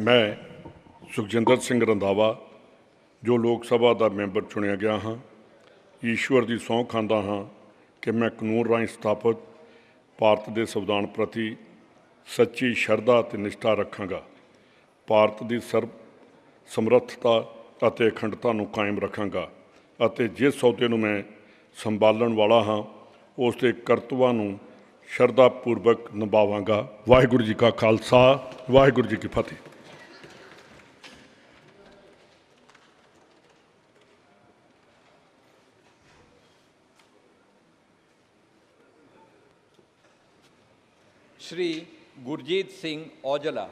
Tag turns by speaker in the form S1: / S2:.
S1: ਮੈਂ ਸੁਖਜਿੰਦਰ ਸਿੰਘ ਰੰਧਾਵਾ, ਜੋ ਲੋਕ ਸਭਾ ਦਾ ਮੈਂਬਰ ਚੁਣਿਆ ਗਿਆ ਹਾਂ, ਈਸ਼ਵਰ ਦੀ ਸਹੁੰ ਖਾਂਦਾ ਹਾਂ ਕਿ ਮੈਂ ਕਾਨੂੰਨ ਰਾਹੀਂ ਸਥਾਪਿਤ ਭਾਰਤ ਦੇ ਸੰਵਿਧਾਨ ਪ੍ਰਤੀ ਸੱਚੀ ਸ਼ਰਧਾ ਅਤੇ ਨਿਸ਼ਠਾ ਰੱਖਾਂਗਾ। ਭਾਰਤ ਦੀ ਸਰਬ ਸਮਰੱਥਤਾ ਅਤੇ ਅਖੰਡਤਾ ਨੂੰ ਕਾਇਮ ਰੱਖਾਂਗਾ ਅਤੇ ਜਿਸ ਸੌਦੇ ਨੂੰ ਮੈਂ ਸੰਭਾਲਣ ਵਾਲਾ ਹਾਂ, ਉਸ ਦੇ ਕਰਤਵਾਂ ਨੂੰ ਸ਼ਰਧਾ ਪੂਰਵਕ ਨਿਭਾਵਾਂਗਾ। ਵਾਹਿਗੁਰੂ ਜੀ ਕਾ ਖਾਲਸਾ, ਵਾਹਿਗੁਰੂ ਜੀ ਕੀ ਫਤਿਹ।
S2: श्री गुरजीत सिंह औजला।